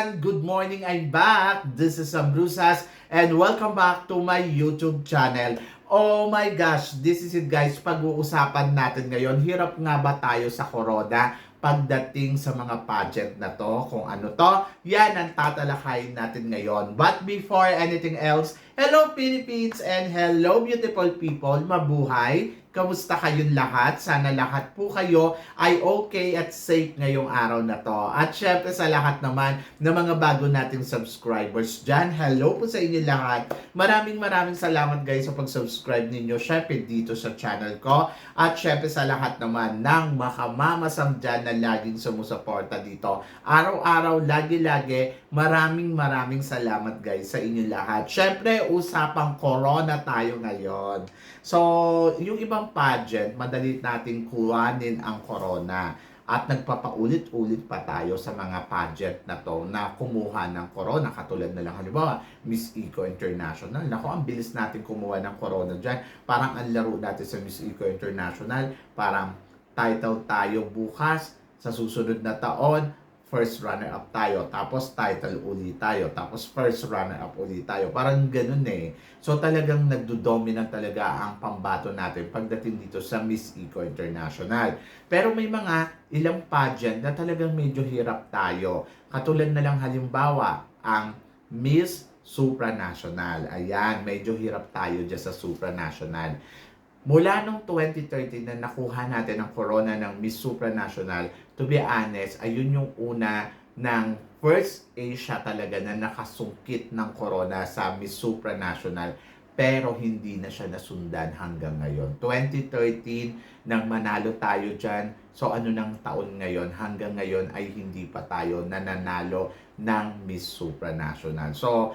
Everyone! Good morning! I'm back! This is Sam Brusas and welcome back to my YouTube channel. Oh my gosh! This is it guys. Pag-uusapan natin ngayon, hirap nga ba tayo sa corona pagdating sa mga pageant na to? Kung ano to? Yan ang tatalakayin natin ngayon. But before anything else, hello Philippines and hello beautiful people! Mabuhay! Kamusta kayong lahat? Sana lahat po kayo ay okay at safe ngayong araw na to. At syempre sa lahat naman ng mga bago nating subscribers dyan, hello po sa inyo lahat. Maraming maraming salamat guys sa pag-subscribe ninyo syempre dito sa channel ko. At syempre sa lahat naman ng makamamasang dyan na laging sumusuporta dito. Araw-araw, lagi-lagi, maraming maraming salamat guys sa inyo lahat. Syempre, usapang corona tayo ngayon. So, yung ibang pageant, madali nating kuhanin ang corona. At nagpapaulit-ulit pa tayo sa mga pageant na to na kumuha ng corona. Katulad na lang halimbawa, Miss Eco International. Nako, ang bilis natin kumuha ng corona dyan. Parang ang laro natin sa Miss Eco International. Parang title tayo bukas sa susunod na taon first runner-up tayo, tapos title uli tayo, tapos first runner-up uli tayo. Parang ganun eh. So talagang nagdo-dominant talaga ang pambato natin pagdating dito sa Miss Eco International. Pero may mga ilang pageant na talagang medyo hirap tayo. Katulad na lang halimbawa, ang Miss Supranational. Ayan, medyo hirap tayo dyan sa Supranational. Mula nung 2013 na nakuha natin ang corona ng Miss Supranational, to be honest, ayun yung una ng first Asia talaga na nakasungkit ng corona sa Miss Supranational pero hindi na siya nasundan hanggang ngayon. 2013, nang manalo tayo dyan. So ano nang taon ngayon? Hanggang ngayon ay hindi pa tayo nananalo ng Miss Supranational. So,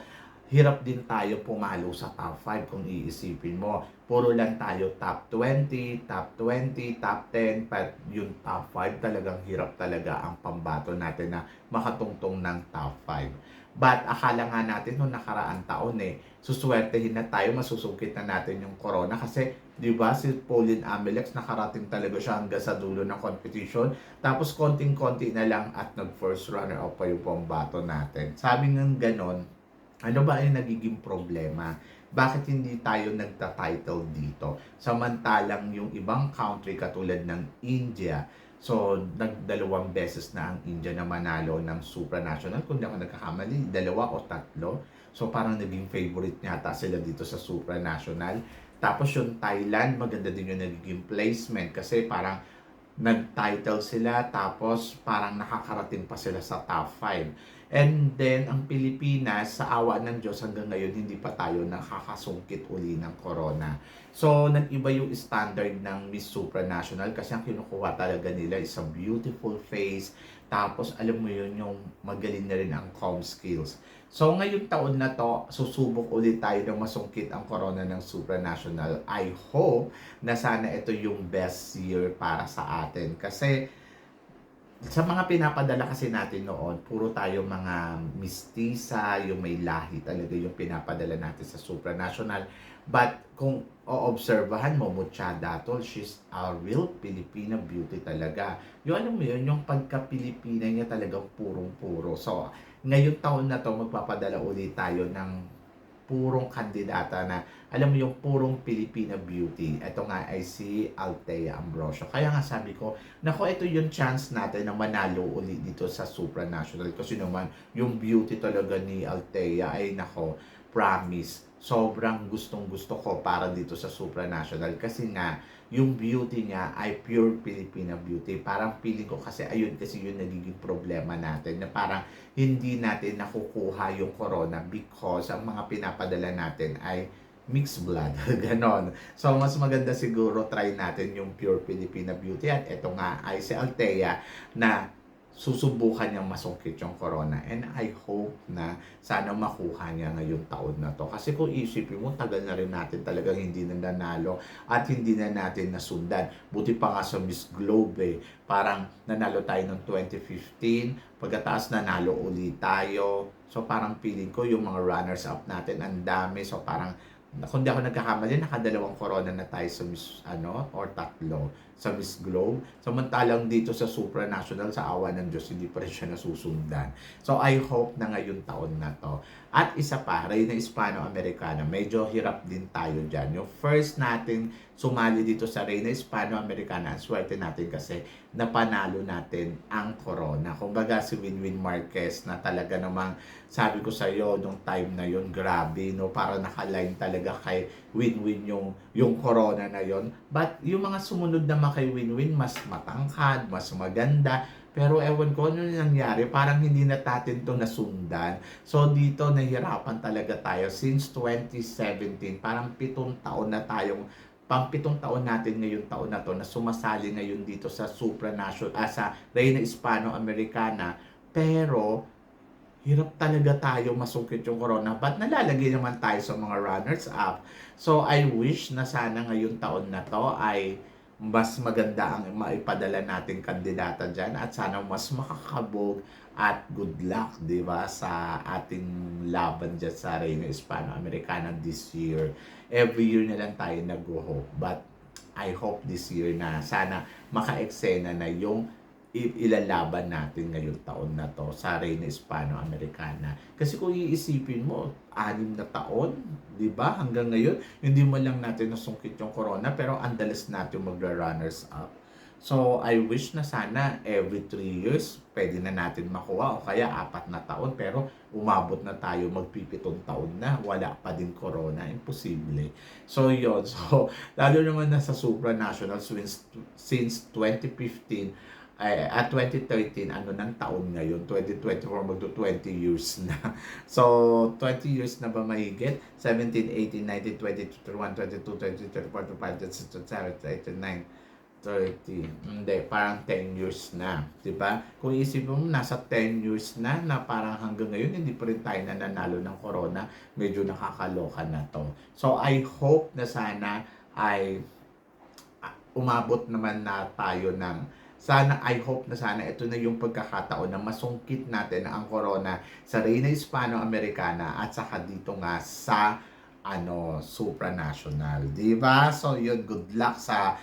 hirap din tayo pumalo sa top 5 kung iisipin mo. Puro lang tayo top 20, top 20, top 10, but yung top 5 talagang hirap talaga ang pambato natin na makatungtong ng top 5. But akala nga natin nung nakaraan taon eh, suswertehin na tayo, masusungkit na natin yung corona kasi di ba si Pauline Amelex nakarating talaga siya hanggang sa dulo ng competition. Tapos konting-konti na lang at nag-first runner up pa yung pambato natin. Sabi ng ganon, ano ba ay nagiging problema? Bakit hindi tayo nagta-title dito? Samantalang yung ibang country katulad ng India, so nagdalawang beses na ang India na manalo ng supranational. Kung di ako nagkakamali, dalawa o tatlo. So parang naging favorite yata sila dito sa supranational. Tapos yung Thailand, maganda din yung nagiging placement kasi parang nag-title sila tapos parang nakakarating pa sila sa top 5. And then, ang Pilipinas, sa awa ng Diyos hanggang ngayon, hindi pa tayo nakakasungkit uli ng corona. So, nag-iba yung standard ng Miss Supranational kasi ang kinukuha talaga nila is a beautiful face. Tapos, alam mo yun, yung magaling na rin ang com skills. So, ngayong taon na to, susubok ulit tayo ng masungkit ang corona ng supranational. I hope na sana ito yung best year para sa atin. Kasi, sa mga pinapadala kasi natin noon, puro tayo mga mistisa, yung may lahi talaga yung pinapadala natin sa supranational. But kung oobserbahan mo, Muchada Tol, she's a real Filipina beauty talaga. Yung alam mo yun, yung pagka-Pilipina niya talagang purong-puro. So, ngayong taon na to magpapadala ulit tayo ng purong kandidata na alam mo yung purong Filipina beauty. Ito nga ay si Althea Ambrosio. Kaya nga sabi ko, nako ito yung chance natin na manalo ulit dito sa supranational. Kasi naman, yung beauty talaga ni Althea ay nako, promise. Sobrang gustong gusto ko para dito sa supranational. Kasi nga, yung beauty niya ay pure Filipina beauty. Parang feeling ko kasi ayun kasi yung nagiging problema natin na parang hindi natin nakukuha yung corona because ang mga pinapadala natin ay mixed blood. Ganon. So, mas maganda siguro try natin yung pure Filipina beauty. At ito nga ay si Althea na susubukan niyang masungkit yung corona. And I hope na sana makuha niya ngayong taon na to. Kasi kung isipin mo, tagal na rin natin talagang hindi na nanalo at hindi na natin nasundan. Buti pa nga sa Miss Globe eh. Parang nanalo tayo ng 2015, pagkataas nanalo ulit tayo. So parang feeling ko yung mga runners-up natin, ang dami. So parang kung di ako nagkakamali, nakadalawang corona na tayo sa Miss, ano, or tatlo. Sa Miss Globe. Samantalang dito sa supranational, sa awa ng Diyos, hindi pa rin siya nasusundan. So I hope na ngayon taon na to. At isa pa, Reyna Hispano-Americana, medyo hirap din tayo dyan. Yung first natin sumali dito sa Reyna Hispano-Americana, ang swerte natin kasi napanalo natin ang corona. Kumbaga si Winwin Marquez na talaga namang sabi ko sa iyo nung time na yon grabe no para nakaline talaga kay Winwin yung yung corona na yon but yung mga sumunod naman kay Winwin mas matangkad mas maganda. Pero ewan ko ano nangyari, parang hindi na natin to nasundan. So dito nahirapan talaga tayo since 2017, parang pitong taon na tayong pang pitong taon natin ngayon taon na to na sumasali ngayon dito sa supranational ah, sa Reina Hispano-Americana. Pero hirap talaga tayo masungkit yung corona. But nalalagay naman tayo sa mga runners up so I wish na sana ngayon taon na to ay mas maganda ang maipadala nating kandidata dyan at sana mas makakabog at good luck, di ba, sa ating laban dyan sa Reina Hispano-Americana this year. Every year na lang tayo nag-hope. But I hope this year na sana maka-eksena na yung ilalaban natin ngayong taon na to sa Reina Hispano-Americana. Kasi kung iisipin mo, anim na taon, di ba? Hanggang ngayon, hindi mo lang natin nasungkit yung corona, pero ang dalas natin magra-runners up. So, I wish na sana every 3 years, pwede na natin makuha o kaya apat na taon, pero umabot na tayo magpipitong taon na, wala pa din corona, imposible. So, yon So, lalo naman na sa supranational since, since 2015, ay, at 2013, ano ng taon ngayon? 2024, magto 20 years na. So, 20 years na ba mahigit? 17, 18, 19, 20, 21, 22, 23, 24, 25, 26, 27, 29, 30. Hindi, parang 10 years na. 'di ba? Kung isipin mo, nasa 10 years na, na parang hanggang ngayon, hindi pa rin tayo nananalo ng corona. Medyo nakakaloka na to. So, I hope na sana ay ah, umabot naman na tayo ng sana, I hope na sana ito na yung pagkakataon na masungkit natin ang corona sa Reina Hispano-Americana at saka dito nga sa ano, supranational. Di ba? So, yun, good luck sa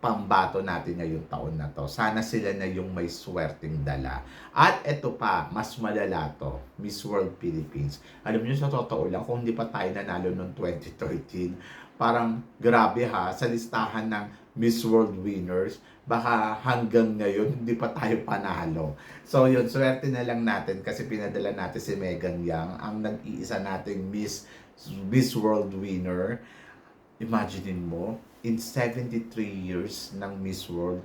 pambato natin ngayong taon na to. Sana sila na yung may swerteng dala. At ito pa, mas malala to, Miss World Philippines. Alam niyo sa totoo lang, kung hindi pa tayo nanalo noong 2013, parang grabe ha, sa listahan ng Miss World winners, baka hanggang ngayon hindi pa tayo panalo. So yun, swerte na lang natin kasi pinadala natin si Megan Yang, ang nag-iisa nating Miss Miss World winner. Imaginein mo, in 73 years ng Miss World,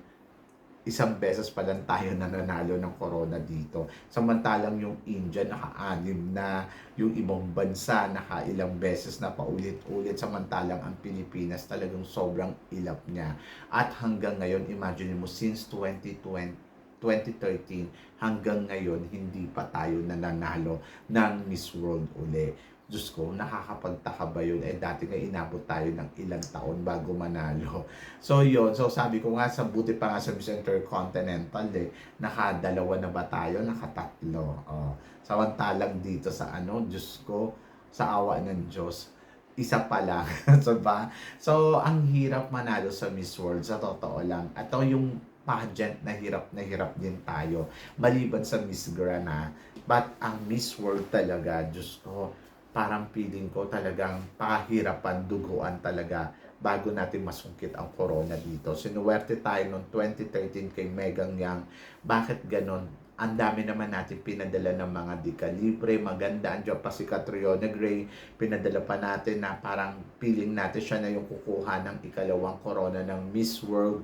isang beses pa lang tayo nananalo ng corona dito. Samantalang yung India naka-anim na, yung ibang bansa nakailang beses na paulit-ulit. Samantalang ang Pilipinas talagang sobrang ilap niya. At hanggang ngayon, imagine mo, since 2020, 2013 hanggang ngayon hindi pa tayo nananalo ng Miss World uli. Diyos ko, nakakapagtaka ba yun? Eh, dati nga inabot tayo ng ilang taon bago manalo. So, yun. So, sabi ko nga, sa buti pa nga sa Miss Intercontinental, eh, nakadalawa na ba tayo? Nakatatlo. Oh. Samantalang dito sa ano, Diyos ko, sa awa ng Diyos, isa pa lang. so, ba? So, ang hirap manalo sa Miss World, sa totoo lang. Ito yung pageant na hirap na hirap din tayo. Maliban sa Miss Grana. But ang Miss World talaga, Diyos ko, parang feeling ko talagang pahirapan, duguan talaga bago natin masungkit ang corona dito. Sinuwerte tayo noong 2013 kay Megan Yang. Bakit ganon? Ang dami naman natin pinadala ng mga dekalibre, maganda. Andiyan pa si Catriona Gray, pinadala pa natin na parang feeling natin siya na yung kukuha ng ikalawang corona ng Miss World.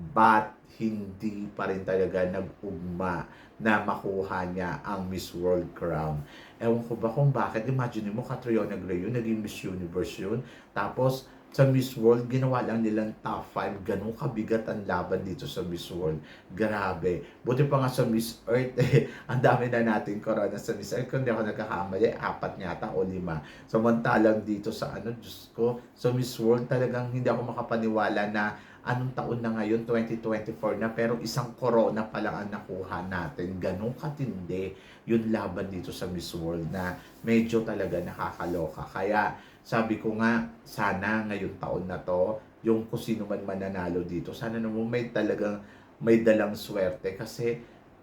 But hindi pa rin talaga nag-ugma na makuha niya ang Miss World crown. Ewan ko ba kung bakit. Imagine mo, Catriona Gray yun, naging Miss Universe yun. Tapos, sa Miss World, ginawa lang nilang top 5. Ganun kabigat ang laban dito sa Miss World. Grabe. Buti pa nga sa Miss Earth, eh. Ang dami na natin corona sa Miss Earth. Kung di ako nagkakamali, apat yata o lima. Samantalang dito sa ano, Diyos ko, sa Miss World talagang hindi ako makapaniwala na anong taon na ngayon, 2024 na, pero isang corona pa lang ang nakuha natin. Ganun katindi yung laban dito sa Miss World na medyo talaga nakakaloka. Kaya sabi ko nga, sana ngayong taon na to, yung kung sino man mananalo dito. Sana naman may talagang may dalang swerte kasi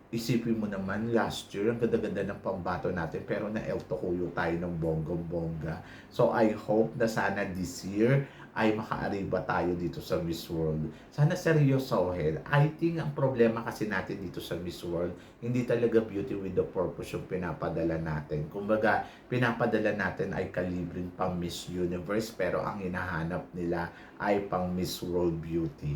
isipin mo naman last year ang ganda-ganda ng pambato natin pero na El Tocuyo tayo ng bonggong-bongga. So I hope na sana this year ay makaariba tayo dito sa Miss World. Sana seryosohin. I think ang problema kasi natin dito sa Miss World, hindi talaga beauty with the purpose yung pinapadala natin. Kumbaga, pinapadala natin ay kalibring pang Miss Universe pero ang hinahanap nila ay pang Miss World Beauty.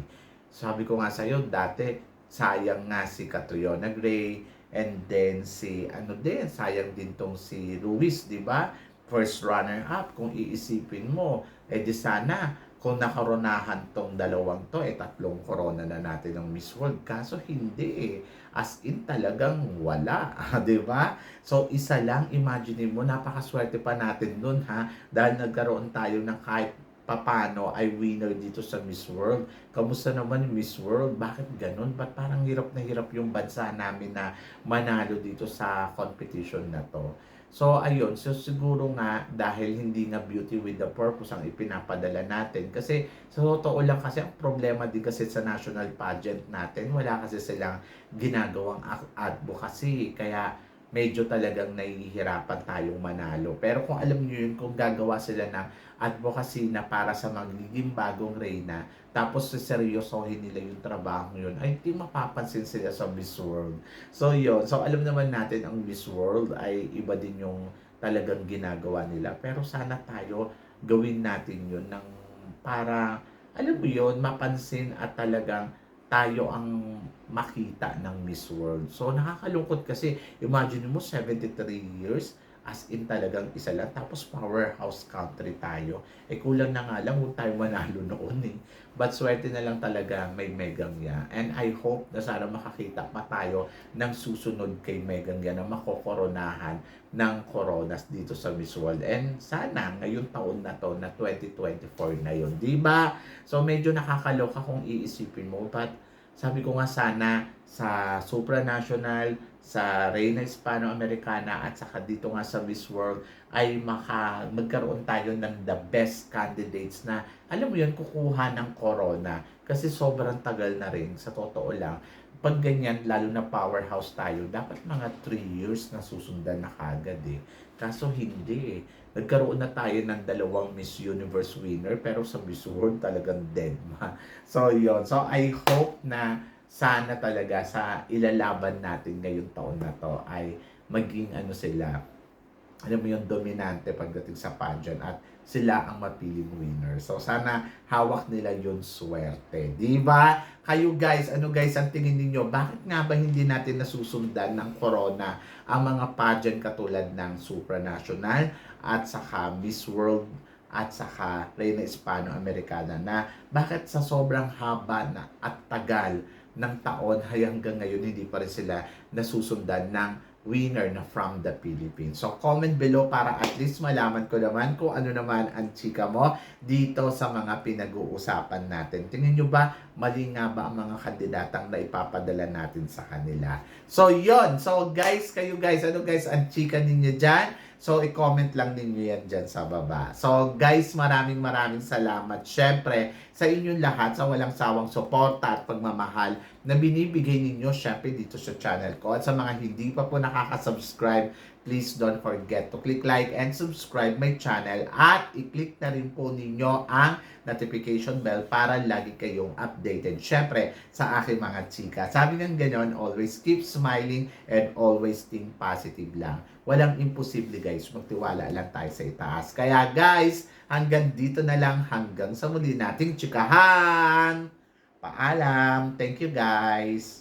Sabi ko nga sa'yo, dati sayang nga si Catriona Gray and then si ano din, sayang din tong si Ruiz, di ba? First runner up, kung iisipin mo, eh di sana kung nakaronahan tong dalawang to, eh tatlong corona na natin ng Miss World. Kaso hindi eh. As in talagang wala. di ba? So isa lang, imagine mo, napakaswerte pa natin dun ha. Dahil nagkaroon tayo ng kahit papano ay winner dito sa Miss World. Kamusta naman Miss World? Bakit ganun? Ba't parang hirap na hirap yung bansa namin na manalo dito sa competition na to? So, ayun. So, siguro nga, dahil hindi nga beauty with the purpose ang ipinapadala natin. Kasi, sa totoo lang kasi, ang problema din kasi sa national pageant natin, wala kasi silang ginagawang ac- advocacy. Kaya, medyo talagang nahihirapan tayong manalo. Pero kung alam niyo yun, kung gagawa sila ng advocacy na para sa magiging bagong reyna, tapos seryosohin nila yung trabaho yun, ay hindi mapapansin sila sa Miss World. So yun, so alam naman natin ang Miss World ay iba din yung talagang ginagawa nila. Pero sana tayo gawin natin yun ng para, alam mo yun, mapansin at talagang tayo ang makita ng Miss World. So nakakalungkot kasi imagine mo 73 years as in talagang isa lang tapos powerhouse country tayo. Eh kulang na nga lang kung tayo manalo noon eh. But swerte na lang talaga may Megang ya. And I hope na sana makakita pa tayo ng susunod kay Megang ya na makokoronahan ng coronas dito sa Miss World. And sana ngayong taon na to na 2024 na yun. Ba? So medyo nakakaloka kung iisipin mo. But sabi ko nga sana sa supranational, sa Reina Hispano-Americana at saka dito nga sa Miss World ay maka, magkaroon tayo ng the best candidates na alam mo yun, kukuha ng corona kasi sobrang tagal na rin sa totoo lang pag ganyan, lalo na powerhouse tayo, dapat mga 3 years na susundan na kagad eh. Kaso hindi eh. Nagkaroon na tayo ng dalawang Miss Universe winner pero sa Miss World talagang dead ma. So yon So I hope na sana talaga sa ilalaban natin ngayong taon na to ay maging ano sila, alam mo yung dominante pagdating sa pageant at sila ang mapiling winner. So sana hawak nila yung swerte. Di ba? Kayo guys, ano guys ang tingin ninyo? Bakit nga ba hindi natin nasusundan ng corona ang mga pageant katulad ng supranational at saka Miss World at saka Reina Hispano-Americana na bakit sa sobrang haba na at tagal ng taon hay hanggang ngayon hindi pa rin sila nasusundan ng winner na from the Philippines. So comment below para at least malaman ko naman kung ano naman ang chika mo dito sa mga pinag-uusapan natin. Tingin nyo ba mali nga ba ang mga kandidatang na ipapadala natin sa kanila? So yon So guys, kayo guys, ano guys ang chika ninyo dyan? So, i-comment lang ninyo yan dyan sa baba. So, guys, maraming maraming salamat. Syempre, sa inyong lahat, sa walang sawang suporta at pagmamahal na binibigay ninyo, syempre, dito sa channel ko. At sa mga hindi pa po nakaka-subscribe, please don't forget to click like and subscribe my channel. At i-click na rin po ninyo ang notification bell para lagi kayong updated. Syempre, sa aking mga chika. Sabi ng ganon, always keep smiling and always think positive lang. Walang imposible guys, magtiwala lang tayo sa itaas. Kaya guys, hanggang dito na lang, hanggang sa muli nating chikahan. Paalam. Thank you guys.